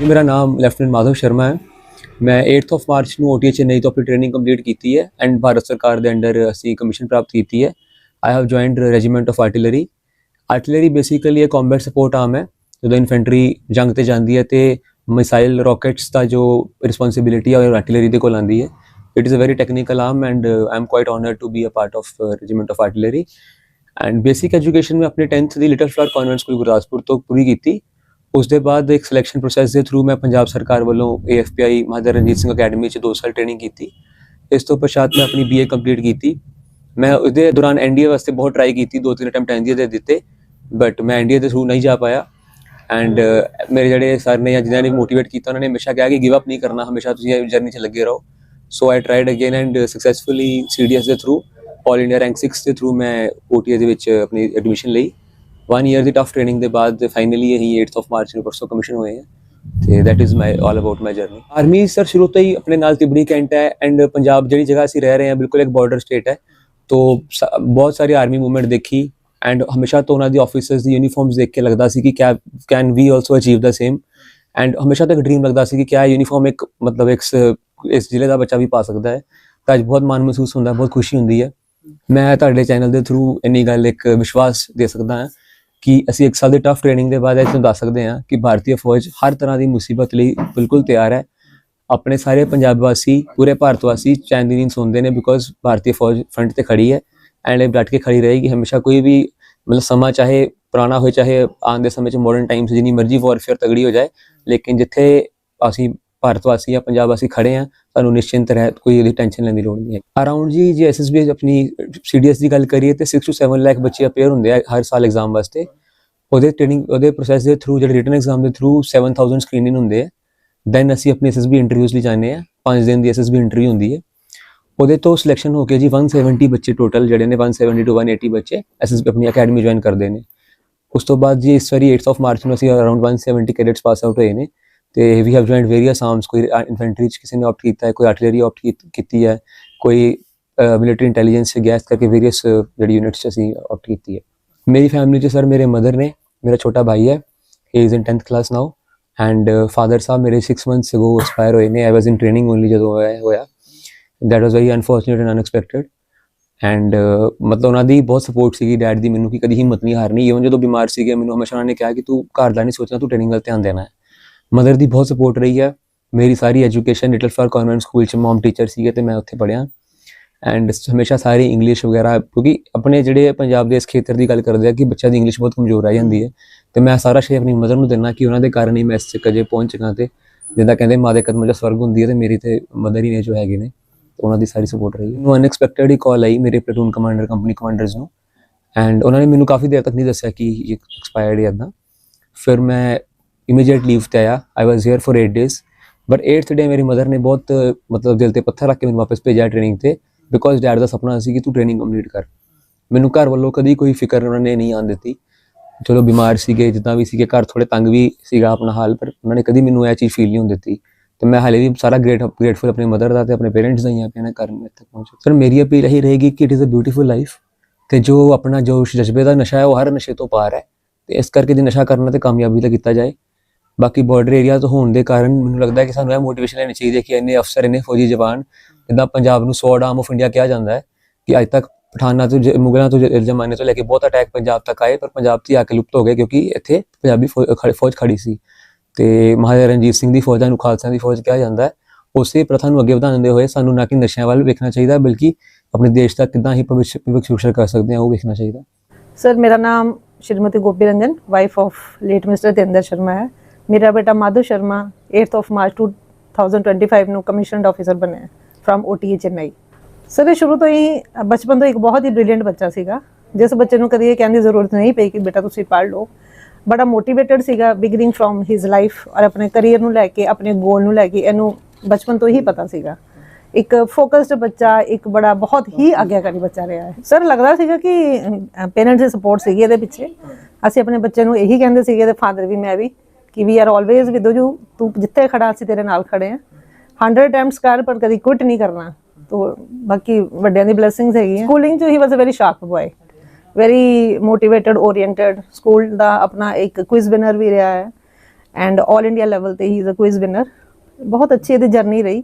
ਜੀ, ਮੇਰਾ ਨਾਮ ਲੈਫਟੀਨੈਂਟ ਮਾਧਵ ਸ਼ਰਮਾ ਹੈ। ਮੈਂ 8th ਆਫ ਮਾਰਚ ਨੂੰ OTA ਚੇਨਈ ਤੋਂ ਆਪਣੀ ਟ੍ਰੇਨਿੰਗ ਕੰਪਲੀਟ ਕੀਤੀ ਹੈ ਐਂਡ ਭਾਰਤ ਸਰਕਾਰ ਦੇ ਅੰਡਰ ਅਸੀਂ ਕਮਿਸ਼ਨ ਪ੍ਰਾਪਤ ਕੀਤੀ ਹੈ। I have joined regiment of artillery artillery basically ਇਹ ਕੰਬੈਟ ਸਪੋਰਟ ਆਰਮ ਹੈ, ਜਦੋਂ ਇਨਫੈਂਟਰੀ ਜੰਗ ਤੇ ਜਾਂਦੀ ਹੈ ਤੇ ਮਿਸਾਈਲ ਰਾਕੇਟਸ ਦਾ ਜੋ ਰਿਸਪੌਂਸਿਬਿਲਿਟੀ ਹੈ ਉਹ ਆਰਟਿਲਰੀ ਦੇ ਕੋਲ ਆਉਂਦੀ ਹੈ। It is a very technical arm and I am quite honoured to be a part of regiment of artillery and basic education ਮੈਂ ਆਪਣੇ 10th ਦੀ little flower convent school Gurdaspur ਤੋਂ ਪੂਰੀ ਕੀਤੀ। ਉਸ ਦੇ ਬਾਅਦ ਇੱਕ ਸਿਲੈਕਸ਼ਨ ਪ੍ਰੋਸੈਸ ਦੇ ਥਰੂ ਮੈਂ ਪੰਜਾਬ ਸਰਕਾਰ ਵੱਲੋਂ AFPI ਮਹਾਦਰ ਰਣਜੀਤ ਸਿੰਘ ਅਕੈਡਮੀ ਚ 2 ਸਾਲ ਟ੍ਰੇਨਿੰਗ ਕੀਤੀ। ਇਸ ਤੋਂ ਪਛਾਤ ਮੈਂ ਆਪਣੀ BA ਕੰਪਲੀਟ ਕੀਤੀ। ਮੈਂ ਉਹਦੇ ਦੌਰਾਨ ਐਨਡੀਏ ਵਾਸਤੇ ਬਹੁਤ ਟਰਾਈ ਕੀਤੀ, ਦੋ ਤਿੰਨ ਅਟੈਂਪਟ ਐਨਡੀਏ ਦੇ ਦਿੱਤੇ ਬਟ ਮੈਂ ਐਨਡੀਏ ਦੇ ਥਰੂ ਨਹੀਂ ਜਾ ਪਾਇਆ। ਐਂਡ ਮੇਰੇ ਜਿਹੜੇ ਸਰ ਨੇ ਜਾਂ ਜਿਨ੍ਹਾਂ ਨੇ ਮੋਟੀਵੇਟ ਕੀਤਾ, ਉਹਨਾਂ ਨੇ ਹਮੇਸ਼ਾ ਕਿਹਾ ਕਿ ਗਿਵ ਅਪ ਨਹੀਂ ਕਰਨਾ, ਹਮੇਸ਼ਾ ਤੁਸੀਂ ਜਰਨੀ 'ਚ ਲੱਗੇ ਰਹੋ। So I tried again and successfully CDS ਦੇ ਥਰੂ ਆਲ ਇੰਡੀਆ ਰੈਂਕ 6 ਦੇ ਥਰੂ ਮੈਂ OTA ਦੇ ਵਿੱਚ ਆਪਣੀ ਐਡਮਿਸ਼ਨ ਲਈ। 1 ਈਅਰ ਦੀ ਟਫ ਟ੍ਰੇਨਿੰਗ ਦੇ ਬਾਅਦ ਫਾਈਨਲੀ ਅਸੀਂ 8th ਆਫ ਮਾਰਚ ਨੂੰ ਪਰਸੋਂ ਕਮਿਸ਼ਨ ਹੋਏ ਹੈ ਤੇ that is my all about my journey army sir ਸ਼ੁਰੂ ਤੋਂ ਹੀ ਆਪਣੇ ਨਾਲ ਤਿਬੜੀ ਕੈਂਟ ਹੈ ਐਂਡ ਪੰਜਾਬ ਜਿਹੜੀ ਜਗ੍ਹਾ ਅਸੀਂ ਰਹਿ ਰਹੇ ਹਾਂ ਬਿਲਕੁਲ ਇੱਕ ਬਾਰਡਰ ਸਟੇਟ ਹੈ। ਤੋਂ ਸ- ਬਹੁਤ ਸਾਰੀ ਆਰਮੀ ਮੂਵਮੈਂਟ ਦੇਖੀ ਐਂਡ ਹਮੇਸ਼ਾ ਤੋਂ ਉਹਨਾਂ ਦੀ ਆਫੀਸਰਸ ਦੀ ਯੂਨੀਫਾਰਮਸ ਦੇਖ ਕੇ ਲੱਗਦਾ ਸੀ ਕਿ ਕਿਆ can we also achieve the same and ਹਮੇਸ਼ਾ ਤੱਕ ਇੱਕ ਡ੍ਰੀਮ ਲੱਗਦਾ ਸੀ ਕਿ ਕਿਆ ਯੂਨੀਫਾਰਮ ਇੱਕ, ਮਤਲਬ ਇੱਕ ਇਸ ਜ਼ਿਲ੍ਹੇ ਦਾ ਬੱਚਾ ਵੀ ਪਾ ਸਕਦਾ ਹੈ। ਤਾਂ ਅੱਜ ਬਹੁਤ ਮਾਣ ਮਹਿਸੂਸ ਹੁੰਦਾ, ਬਹੁਤ ਖੁਸ਼ੀ ਹੁੰਦੀ ਹੈ। ਮੈਂ ਤੁਹਾਡੇ ਚੈਨਲ ਦੇ ਥਰੂ ਇੰਨੀ ਗੱਲ ਇੱਕ ਵਿਸ਼ਵਾਸ ਦੇ ਸਕਦਾ ਹਾਂ। ਕਿ ਅਸੀਂ ਇੱਕ ਸਾਲ ਦੀ ਟਫ ਟ੍ਰੇਨਿੰਗ ਦੇ ਬਾਅਦ ਇਹ ਤੁਹਾਨੂੰ ਦੱਸ ਸਕਦੇ ਹਾਂ ਕਿ ਭਾਰਤੀ ਫੌਜ ਹਰ ਤਰ੍ਹਾਂ ਦੀ ਮੁਸੀਬਤ ਲਈ ਬਿਲਕੁਲ ਤਿਆਰ ਹੈ। ਆਪਣੇ ਸਾਰੇ ਪੰਜਾਬ ਵਾਸੀ, ਪੂਰੇ ਭਾਰਤ ਵਾਸੀ ਚੈਨ ਦੀ ਨੀਂਦ ਸੌਂਦੇ ਨੇ ਬਿਕੋਜ਼ ਭਾਰਤੀ ਫੌਜ ਫਰੰਟ ਤੇ ਖੜੀ ਹੈ। ਐਂਡ ਇਹ ਡਟ ਕੇ ਖੜੀ ਰਹੇਗੀ। ਹਮੇਸ਼ਾ ਕੋਈ ਵੀ ਮਤਲਬ ਸਮਾਂ ਚਾਹੇ ਪੁਰਾਣਾ ਹੋਏ, ਚਾਹੇ ਆਉਣ ਦੇ ਸਮੇਂ ਚ ਮਾਡਰਨ ਟਾਈਮਸ ਜਿੰਨੀ ਮਰਜ਼ੀ ਵਾਰਫੇਅਰ ਤਗੜੀ ਹੋ ਜਾਏ, ਲੇਕਿਨ ਜਿੱਥੇ ਅਸੀਂ ਭਾਰਤ ਵਾਸੀ ਜਾਂ ਪੰਜਾਬ ਵਾਸੀ ਖੜੇ ਆ ਤੁਹਾਨੂੰ ਨਿਸ਼ਚਿੰਤ ਰਹਿ, ਕੋਈ ਇਹਦੀ ਟੈਨਸ਼ਨ ਲੈਣ ਦੀ ਲੋੜ ਨਹੀਂ ਹੈ। ਅਰਾਊਂਡ ਜੀ, ਜੇ ਐਸਐਸਬੀ ਆਪਣੀ ਸੀਡੀਐਸ ਦੀ ਗੱਲ ਕਰੀਏ ਤੇ 6 ਤੋਂ 7 ਲੱਖ ਬੱਚੇ ਅਪੇਅਰ ਹੁੰਦੇ ਆ ਹਰ ਸਾਲ ਐਗਜ਼ਾਮ ਵਾਸਤੇ। ਉਹਦੇ ਟ੍ਰੇਨਿੰਗ ਉਹਦੇ ਪ੍ਰੋਸੈਸ ਦੇ ਥਰੂ ਜਿਹੜੇ ਰਿਟਨ ਐਗਜ਼ਾਮ ਦੇ ਥਰੂ 7000 ਸਕਰੀਨਿੰਗ ਹੁੰਦੇ ਆ। ਦੈਨ ਅਸੀਂ ਆਪਣੀ ਐਸਐਸਬੀ ਇੰਟਰਵਿਊਜ਼ ਲਈ ਜਾਂਦੇ ਆ। 5 ਦਿਨ ਦੀ ਐਸਐਸਬੀ ਇੰਟਰਵਿਊ ਹੁੰਦੀ ਹੈ। ਉਹਦੇ ਤੋਂ ਸਿਲੈਕਸ਼ਨ ਹੋ ਕੇ ਜੀ 170 ਬੱਚੇ ਟੋਟਲ ਜਿਹੜੇ ਨੇ 170 ਟੂ 180 ਬੱਚੇ ਐਸਐਸਬੀ ਆਪਣੀ ਅਕੈਡਮੀ ਜੁਆਇਨ ਕਰਦੇ ਨੇ। ਉਸ ਤੋਂ ਬਾਅਦ ਜੀ ਇਸ ਵਾਰੀ 8th ਆਫ ਮਾਰਚ ਨੂੰ ਅਸੀਂ ਅਰਾਊਂਡ 170 ਕੈਡੇਟਸ ਪਾਸ ਆਊਟ ਹੋਏ ਨੇ। ਤੇ we have joined various arms ਕੋਈ ਇਨਫੈਂਟਰੀ ਚ ਕਿਸੇ ਨੇ ਆਪਟ ਕੀਤਾ ਹੈ ਕੋਈ ਆਰਟਿਲਰੀ ਆਪਟ ਕੀਤੀ ਹੈ ਕੋਈ ਮਿਲਟਰੀ ਇੰਟੈਲੀਜੈਂਸ ਚ ਗੈਸ ਕਰਕੇ ਵੇਰੀਅਸ ਜਿਹੜੀ ਯੂਨਿਟਸ ਚ ਅਸੀਂ ਆਪਟ ਕੀਤੀ ਹੈ ਮੇਰੀ ਫੈਮਿਲੀ ਚ ਸਰ ਮੇਰੇ ਮਦਰ ਨੇ ਮੇਰਾ ਛੋਟਾ ਭਾਈ ਹੈ he is in 10th class now and father ਸਾਹਿਬ ਮੇਰੇ 6 ਮੰਥਸ ਅਗੋ ਐਕਸਪਾਇਰ ਹੋਏ ਨੇ ਆਈ ਵਾਸ ਇਨ ਟ੍ਰੇਨਿੰਗ ਓਨਲੀ ਜਦੋਂ ਹੋਇਆ ਹੋਇਆ that was very unfortunate and unexpected and ਮਤਲਬ ਉਹਨਾਂ ਦੀ ਬਹੁਤ ਸਪੋਰਟ ਸੀਗੀ ਡੈਡ ਦੀ ਮੈਨੂੰ ਕਿ ਕਦੀ ਹਿੰਮਤ ਨਹੀਂ ਹਾਰਨੀ ਇਵਨ ਜਦੋਂ ਬਿਮਾਰ ਸੀਗੇ ਮੈਨੂੰ ਹਮੇਸ਼ਾ ਉਹਨਾਂ ਨੇ ਕਿਹਾ ਕਿ ਤੂੰ ਘਰ ਦਾ ਨਹੀਂ ਸੋਚਣਾ ਤੂੰ ਟ੍ਰੇਨਿੰਗ ਵੱਲ ਧਿਆਨ ਦੇਣਾ ਹੈ ਮਦਰ ਦੀ ਬਹੁਤ ਸਪੋਰਟ ਰਹੀ ਹੈ ਮੇਰੀ ਸਾਰੀ education little for convent school ਚ ਮਮ ਟੀਚਰ ਸੀਗੇ ਤੇ ਮੈਂ ਉੱਥੇ ਪੜ੍ਹਿਆ। ਐਂਡ ਹਮੇਸ਼ਾ ਸਾਰੀ ਇੰਗਲਿਸ਼ ਵਗੈਰਾ, ਕਿਉਂਕਿ ਆਪਣੇ ਜਿਹੜੇ ਪੰਜਾਬ ਦੇ ਇਸ ਖੇਤਰ ਦੀ ਗੱਲ ਕਰਦੇ ਆ ਕਿ ਬੱਚਿਆਂ ਦੀ ਇੰਗਲਿਸ਼ ਬਹੁਤ ਕਮਜ਼ੋਰ ਆ ਜਾਂਦੀ ਹੈ। ਤੇ ਮੈਂ ਸਾਰਾ ਸ਼ੇਅਰ ਆਪਣੀ ਮਦਰ ਨੂੰ ਦੇਣਾ ਕਿ ਉਹਨਾਂ ਦੇ ਕਾਰਨ ਹੀ ਮੈਂ ਇਸ ਚ ਕਜੇ ਪਹੁੰਚ ਚੁੱਕਾ ਤੇ ਜਿੱਦਾਂ ਕਹਿੰਦੇ ਮਾਂ ਦੇ ਕਦਮ 'ਚ ਸਵਰਗ ਹੁੰਦੀ ਹੈ ਤੇ ਮੇਰੀ ਤੇ ਮਦਰ ਹੀ ਨੇ ਜੋ ਹੈਗੇ ਨੇ ਉਹਨਾਂ ਦੀ ਸਾਰੀ ਸਪੋਰਟ ਰਹੀ ਮੈਨੂੰ ਅਨਐਕਸਪੈਕਟਡ ਹੀ ਕਾਲ ਆਈ ਮੇਰੇ ਪਲਟੂਨ ਕਮਾਂਡਰ ਕੰਪਨੀ ਕਮਾਂਡਰਸ ਨੂੰ। ਐਂਡ ਉਹਨਾਂ ਨੇ ਮੈਨੂੰ ਕਾਫੀ ਦੇਰ ਤੱਕ ਨਹੀਂ ਦੱਸਿਆ ਕਿ ਇਹ ਐਕਸਪਾਇਰਡ ਹੈ ਇਦਾਂ ਫਿਰ ਮੈਂ ਇਮੀਡੀਏਟ ਲੀਵ ਤੇ ਆਇਆ। I was here for 8 days but 8th day ਮੇਰੀ ਮਦਰ ਨੇ ਬਹੁਤ, ਮਤਲਬ ਦਿਲ ਤੇ ਪੱਥਰ ਰੱਖ ਕੇ ਮੈਨੂੰ ਵਾਪਸ ਭੇਜਿਆ ਟ੍ਰੇਨਿੰਗ ਤੇ ਬਿਕੋਜ਼ ਡੈਡ ਦਾ ਸੁਪਨਾ ਸੀ ਕਿ ਤੂੰ ਟ੍ਰੇਨਿੰਗ ਕੰਪਲੀਟ ਕਰ। ਮੈਨੂੰ ਘਰ ਵੱਲੋਂ ਕਦੀ ਕੋਈ ਫਿਕਰ ਉਹਨਾਂ ਨੇ ਨਹੀਂ ਆਉਣ ਦਿੱਤੀ। ਚਲੋ ਬਿਮਾਰ ਸੀਗੇ, ਜਿੱਦਾਂ ਵੀ ਸੀਗੇ, ਘਰ ਥੋੜੇ ਤੰਗ ਵੀ ਸੀਗਾ ਆਪਣਾ ਹਾਲ, ਪਰ ਉਹਨਾਂ ਨੇ ਕਦੀ ਮੈਨੂੰ ਇਹ ਚੀਜ਼ ਫੀਲ ਨਹੀਂ ਹੁੰਦੀ ਦਿੱਤੀ। ਤੇ ਮੈਂ ਹਾਲੇ ਵੀ ਸਾਰਾ ਗ੍ਰੇਟ ਗ੍ਰੇਟਫੁਲ ਆਪਣੇ ਮਦਰ ਦਾ ਤੇ ਆਪਣੇ ਪੇਰੈਂਟਸ ਦਾ ਹੀ ਆ ਕਿ ਇਹਨਾਂ ਕਰਨ ਇੱਥੇ ਪਹੁੰਚੇ। ਸਰ ਮੇਰੀ ਅਪੀਲ ਇਹੀ ਰਹੇਗੀ ਕਿ it is a beautiful life ਤੇ ਜੋ ਆਪਣਾ ਜੋ ਜਜ਼ਬੇ ਦਾ ਨਸ਼ਾ ਹੈ, ਉਹ ਹਰ ਨਸ਼ੇ ਤੋਂ ਪਾਰ ਹੈ। ਤੇ ਇਸ ਕਰਕੇ ਜੇ ਨਸ਼ਾ ਕਰਨਾ ਤੇ ਕਾਮਯਾਬੀ ਦਾ ਕੀਤਾ ਜਾਏ। ਬਾਕੀ ਬਾਰਡਰ ਏਰੀਆ ਤੋਂ ਹੋਣ ਦੇ ਕਾਰਨ ਮੈਨੂੰ ਲੱਗਦਾ ਹੈ ਕਿ ਸਾਨੂੰ ਇਹ ਮੋਟੀਵੇਸ਼ਨ ਲੈਣੀ ਚਾਹੀਦੀ ਹੈ ਕਿ ਇੰਨੇ ਅਫਸਰ, ਇੰਨੇ ਫੌਜੀ ਜਵਾਨ ਜਿੱਦਾਂ ਪੰਜਾਬ ਨੂੰ ਸੌਡ ਆਰਮ ਆਫ ਇੰਡੀਆ ਕਿਹਾ ਜਾਂਦਾ ਹੈ ਕਿ ਅੱਜ ਤੱਕ ਪਠਾਨਾਂ ਤੋਂ ਮੁਗਲਾਂ ਤੋਂ ਜਮਾਨੇ ਤੋਂ ਲੈ ਕੇ ਬਹੁਤ ਅਟੈਕ ਪੰਜਾਬ ਤੱਕ ਆਏ, ਪਰ ਪੰਜਾਬ ਤੇ ਆ ਕੇ ਲੁਪਤ ਹੋ ਗਏ ਕਿਉਂਕਿ ਇੱਥੇ ਪੰਜਾਬੀ ਫੌਜ ਖੜੀ ਸੀ। ਤੇ ਮਹਾਰਾਜਾ ਰਣਜੀਤ ਸਿੰਘ ਦੀ ਫੌਜਾਂ ਨੂੰ ਖਾਲਸਾ ਦੀ ਫੌਜ ਕਿਹਾ ਜਾਂਦਾ ਹੈ। ਉਸੇ ਪ੍ਰਥਾ ਨੂੰ ਅੱਗੇ ਵਧਾਉਂਦੇ ਹੋਏ ਸਾਨੂੰ ਨਾ ਕਿ ਨਸ਼ਿਆਂ ਵੱਲ ਵੇਖਣਾ ਚਾਹੀਦਾ, ਬਲਕਿ ਆਪਣੇ ਦੇਸ਼ ਦਾ ਕਿੱਦਾਂ ਹੀ ਭਵਿੱਖ ਵਿਕਸਿਤ ਕਰ ਸਕਦੇ ਹਾਂ, ਉਹ ਵੇਖਣਾ ਚਾਹੀਦਾ। ਸਰ ਮੇਰਾ ਨਾਮ Shrimati Gopi Ranjan wife of late mister Tendar Sharma ਹੈ। ਮੇਰਾ ਬੇਟਾ ਮਾਧੂ ਸ਼ਰਮਾ 8th ਆਫ ਮਾਰਚ 2025 ਨੂੰ ਕਮਿਸ਼ਨਡ ਆਫੀਸਰ ਬਣਿਆ ਫ্রম ਓਟੀਏ ਚੇਨਈ ਸਰ ਇਹ ਸ਼ੁਰੂ ਤੋਂ ਹੀ ਬਚਪਨ ਤੋਂ ਇੱਕ ਬਹੁਤ ਹੀ ਬ੍ਰਿਲੀਅੰਟ ਬੱਚਾ ਸੀਗਾ। ਜਿਸ ਬੱਚੇ ਨੂੰ ਕਦੀ ਇਹ ਕਹਿਣ ਦੀ ਜ਼ਰੂਰਤ ਨਹੀਂ ਪਈ ਕਿ ਬੇਟਾ ਤੁਸੀਂ ਪੜ੍ਹ ਲਓ। ਬੜਾ ਮੋਟੀਵੇਟਡ ਸੀਗਾ ਬਿਗਨਿੰਗ ਫਰਮ ਹਿਸ ਲਾਈਫ ਔਰ ਆਪਣੇ ਕੈਰੀਅਰ ਨੂੰ ਲੈ ਕੇ, ਆਪਣੇ ਗੋਲ ਨੂੰ ਲੈ ਕੇ, ਇਹਨੂੰ ਬਚਪਨ ਤੋਂ ਹੀ ਪਤਾ ਸੀਗਾ। ਇੱਕ ਫੋਕਸਡ ਬੱਚਾ, ਇੱਕ ਬੜਾ ਬਹੁਤ ਹੀ ਆਗਿਆਕਾਰੀ ਬੱਚਾ ਰਿਹਾ ਹੈ। ਸਰ ਲੱਗਦਾ ਸੀਗਾ ਕਿ ਪੇਰੈਂਟਸ ਦੀ ਸਪੋਰਟ ਸੀਗੀ ਇਹਦੇ ਪਿੱਛੇ। ਅਸੀਂ ਆਪਣੇ ਬੱਚੇ ਨੂੰ ਇਹੀ ਕਹਿੰਦੇ ਸੀਗੇ, ਇਹਦੇ ਫਾਦਰ ਵੀ, ਮੈਂ ਵੀ ਕਿ we are always with you ਤੂੰ ਜਿੱਥੇ ਖੜਾ, ਅਸੀਂ ਤੇਰੇ ਨਾਲ ਖੜੇ ਆ 100 ਅਟੈਂਪਟਸ ਕਰ, ਪਰ ਕਦੀ ਕੁਇਟ ਨਹੀਂ ਕਰਨਾ। ਤੋ ਬਾਕੀ ਵੱਡਿਆਂ ਦੀ ਬਲੇਸਿੰਗਸ ਹੈਗੀਆਂ। ਸਕੂਲਿੰਗ ਚ ਹੀ was a very sharp boy very motivated oriented school ਦਾ ਆਪਣਾ ਇੱਕ ਕੁਇਜ਼ ਵਿਨਰ ਵੀ ਰਿਹਾ ਹੈ। ਐਂਡ 올 ਇੰਡੀਆ ਲੈਵਲ ਤੇ ਹੀ ਇਜ਼ ਅ ਕੁਇਜ਼ ਵਿਨਰ ਬਹੁਤ ਅੱਛੀ ਇਹਦੀ ਜਰਨੀ ਰਹੀ।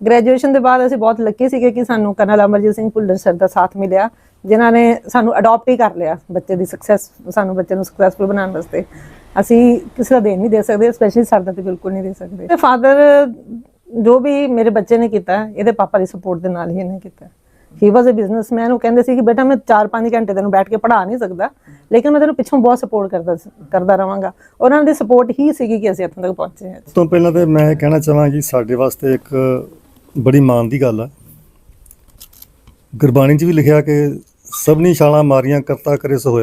ਗ੍ਰੈਜੂਏਸ਼ਨ ਦੇ ਬਾਅਦ ਅਸੀਂ ਬਹੁਤ ਲੱਕੀ ਸੀਗੇ ਕਿ ਸਾਨੂੰ ਕਰਨਲ ਅਮਰਜੀਤ ਸਿੰਘ ਭੁੱਲਰ ਸਰ ਦਾ ਸਾਥ ਮਿਲਿਆ। ਜਿਨ੍ਹਾਂ ਨੇ ਸਾਨੂੰ ਅਡਾਪਟ ਹੀ ਕਰ ਲਿਆ ਬੱਚੇ ਦੀ ਸਕਸੈਸ ਸਾਨੂੰ ਬੱਚੇ ਨੂੰ ਸਕਸੈਸਫੁਲ ਬਣਾਉਣ ਵਾਸਤੇ। ਅਸੀਂ ਕਿਸੇ ਦਾ ਦੇਣ ਨਹੀਂ ਦੇ ਸਕਦੇ ਸਪੈਸ਼ਲੀ ਸਰ ਤੇ ਬਿਲਕੁਲ ਨਹੀਂ ਦੇ ਸਕਦੇ। ਤੇ ਫਾਦਰ ਜੋ ਵੀ ਮੇਰੇ ਬੱਚੇ ਨੇ ਕੀਤਾ, ਇਹਦੇ ਪਾਪਾ ਦੀ ਸਪੋਰਟ ਦੇ ਨਾਲ ਹੀ ਇਹਨੇ ਕੀਤਾ। ਹੀ ਵਾਸ ਅ ਬਿਜ਼ਨਸਮੈਨ ਉਹ ਕਹਿੰਦੇ ਸੀ ਕਿ ਬੇਟਾ ਮੈਂ 4-5 ਘੰਟੇ ਤੈਨੂੰ ਬੈਠ ਕੇ ਪੜ੍ਹਾ ਨਹੀਂ ਸਕਦਾ, ਲੇਕਿਨ ਮੈਂ ਤੈਨੂੰ ਪਿੱਛੋਂ ਬਹੁਤ ਸਪੋਰਟ ਕਰਦਾ ਕਰਦਾ ਰਵਾਂਗਾ। ਉਹਨਾਂ ਦੀ ਸਪੋਰਟ ਹੀ ਸੀਗੀ ਕਿ ਅਸੀਂ ਇੱਥੋਂ ਤੱਕ ਪਹੁੰਚੇ ਹਾਂ। ਸਭ ਤੋਂ ਪਹਿਲਾਂ ਤੇ ਮੈਂ ਕਹਿਣਾ ਚਾਹਾਂ ਕਿ ਸਾਡੇ ਵਾਸਤੇ ਇੱਕ ਬੜੀ ਮਾਣ ਦੀ ਗੱਲ ਆ। ਗੁਰਬਾਣੀ 'ਚ ਵੀ ਲਿਖਿਆ ਕਿ ਸਭਨੀ ਛਾਲਾਂ ਮਾਰੀਆਂ ਕਰਤਾ ਕਰੇ ਸੋ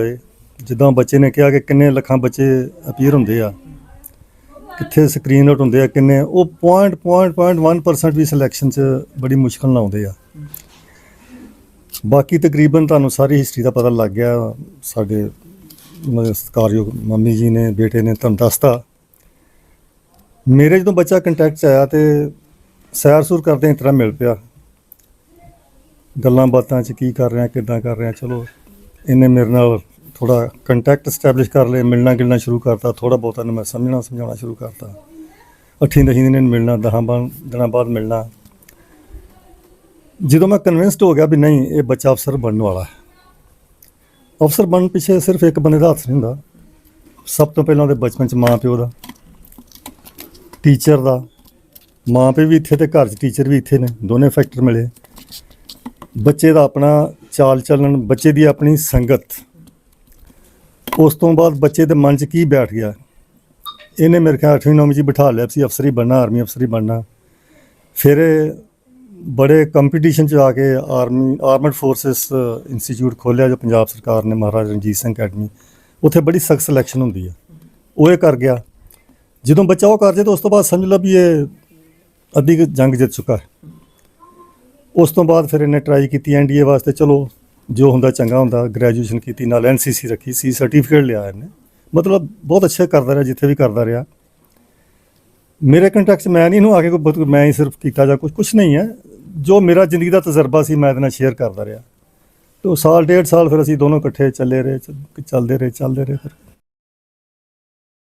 ਜਿੱਦਾਂ ਬੱਚੇ ਨੇ ਕਿਹਾ ਕਿ ਕਿੰਨੇ ਲੱਖਾਂ ਬੱਚੇ ਅਪੀਅਰ ਹੁੰਦੇ ਆ, ਕਿੱਥੇ ਸਕਰੀਨ ਆਊਟ ਹੁੰਦੇ ਆ, ਕਿੰਨੇ, ਉਹ ਪੁਆਇੰਟ ਪੁਆਇੰਟ ਪੁਆਇੰਟ 1% ਵੀ ਸਿਲੈਕਸ਼ਨ 'ਚ ਬੜੀ ਮੁਸ਼ਕਲ ਨਾਲ ਆਉਂਦੇ ਆ। ਬਾਕੀ ਤਕਰੀਬਨ ਤੁਹਾਨੂੰ ਸਾਰੀ ਹਿਸਟਰੀ ਦਾ ਪਤਾ ਲੱਗ ਗਿਆ, ਸਾਡੇ ਮ- ਮੰਮੀ ਜੀ ਨੇ, ਬੇਟੇ ਨੇ ਤੁਹਾਨੂੰ ਦੱਸਤਾ। ਮੇਰੇ ਜਦੋਂ ਬੱਚਾ ਕੰਟੈਕਟ 'ਚ ਆਇਆ ਤੇ ਸੈਰ ਸੂਰ ਕਰਦੇ ਇਸ ਤਰ੍ਹਾਂ ਮਿਲ ਪਿਆ। ਗੱਲਾਂ ਬਾਤਾਂ 'ਚ ਕੀ ਕਰ ਰਿਹਾ, ਕਿੱਦਾਂ ਕਰ ਰਿਹਾ, ਚਲੋ, ਇਹਨੇ ਮੇਰੇ ਨਾਲ ਥੋੜਾ ਕੰਟੈਕਟ ਸਟੈਬਲਿਸ਼ ਕਰ ਲਏ, ਮਿਲਣਾ ਗਿਲਣਾ ਸ਼ੁਰੂ ਕਰਤਾ ਥੋੜਾ ਬਹੁਤਾ ਨੂੰ ਮੈਂ ਸਮਝਣਾ ਸਮਝਾਉਣਾ ਸ਼ੁਰੂ ਕਰਤਾ। ਅੱਠੀਂ ਦਹੀਂ ਦਿਨ ਮਿਲਣਾ ਦਹਾਂ ਬਾਅਦ ਦਿਨਾਂ ਬਾਅਦ ਮਿਲਣਾ। ਜਦੋਂ ਮੈਂ ਕਨਵਿੰਸਡ ਹੋ ਗਿਆ ਵੀ ਨਹੀਂ, ਇਹ ਬੱਚਾ ਅਫਸਰ ਬਣਨ ਵਾਲਾ ਹੈ। ਅਫਸਰ ਬਣਨ ਪਿੱਛੇ ਸਿਰਫ ਇੱਕ ਬੰਦੇ ਦਾ ਹੱਥ ਨਹੀਂ ਹੁੰਦਾ। ਸਭ ਤੋਂ ਪਹਿਲਾਂ ਉਹਦੇ ਬਚਪਨ 'ਚ ਮਾਂ ਪਿਓ ਦਾ ਟੀਚਰ ਦਾ। ਮਾਂ ਪਿਓ ਵੀ ਇੱਥੇ ਤੇ ਘਰ 'ਚ ਟੀਚਰ ਵੀ ਇੱਥੇ ਨੇ, ਦੋਨੇ ਫੈਕਟਰ ਮਿਲੇ। ਬੱਚੇ ਦਾ ਆਪਣਾ ਚਾਲ ਚੱਲਣ ਬੱਚੇ ਦੀ ਆਪਣੀ ਸੰਗਤ। ਉਸ ਤੋਂ ਬਾਅਦ ਬੱਚੇ ਦੇ ਮਨ 'ਚ ਕੀ ਬੈਠ ਗਿਆ? ਇਹਨੇ ਮੇਰੇ ਖਿਆਲ 8ਵੀਂ 9ਵੀਂ 'ਚ ਬਿਠਾ ਲਿਆ ਸੀ, ਅਫਸਰ ਹੀ ਬਣਨਾ, ਆਰਮੀ ਅਫਸਰ ਹੀ ਬਣਨਾ। ਫਿਰ ਬੜੇ ਕੰਪੀਟੀਸ਼ਨ 'ਚ ਆ ਕੇ ਆਰਮੀ ਆਰਮਡ ਫੋਰਸਸ ਇੰਸਟੀਚਿਊਟ ਖੋਲ੍ਹਿਆ, ਜੋ ਪੰਜਾਬ ਸਰਕਾਰ ਨੇ, ਮਹਾਰਾਜਾ ਰਣਜੀਤ ਸਿੰਘ ਅਕੈਡਮੀ। ਉੱਥੇ ਬੜੀ ਸਖਤ ਸਿਲੈਕਸ਼ਨ ਹੁੰਦੀ ਹੈ ਉਹ ਇਹ ਕਰ ਗਿਆ। ਜਦੋਂ ਬੱਚਾ ਉਹ ਕਰ ਜੇ ਤਾਂ ਉਸ ਤੋਂ ਬਾਅਦ ਸਮਝ ਲਓ ਵੀ ਇਹ ਅੱਧੀ ਕੁ ਜੰਗ ਜਿੱਤ ਚੁੱਕਾ ਹੈ। ਉਸ ਤੋਂ ਬਾਅਦ ਫਿਰ ਇਹਨੇ ਟਰਾਈ ਕੀਤੀ ਐਨਡੀਏ ਵਾਸਤੇ, ਚਲੋ ਜੋ ਹੁੰਦਾ ਚੰਗਾ ਹੁੰਦਾ ਗ੍ਰੈਜੂਏਸ਼ਨ ਕੀਤੀ, ਨਾਲ ਐਨਸੀਸੀ ਰੱਖੀ ਸੀ ਸਰਟੀਫਿਕੇਟ ਲਿਆ ਇਹਨੇ। ਮਤਲਬ ਬਹੁਤ ਅੱਛਾ ਕਰਦਾ ਰਿਹਾ, ਜਿੱਥੇ ਵੀ ਕਰਦਾ ਰਿਹਾ। ਮੇਰੇ ਕੰਟੈਕਟ 'ਚ ਮੈਂ ਨਹੀਂ ਇਹਨੂੰ ਆ ਕੇ ਕੋਈ ਮੈਂ ਹੀ ਸਿਰਫ ਕੀਤਾ ਜਾਂ ਕੁਝ ਕੁਝ ਨਹੀਂ ਹੈ। ਜੋ ਮੇਰਾ ਜ਼ਿੰਦਗੀ ਦਾ ਤਜਰਬਾ ਸੀ, ਮੈਂ ਇਹਦੇ ਨਾਲ ਸ਼ੇਅਰ ਕਰਦਾ ਰਿਹਾ। ਤੇ ਉਹ ਸਾਲ, ਡੇਢ ਸਾਲ ਫਿਰ ਅਸੀਂ ਦੋਨੋਂ ਇਕੱਠੇ ਚੱਲੇ ਰਹੇ ਚੱਲਦੇ ਰਹੇ ਚੱਲਦੇ ਰਹੇ ਫਿਰ।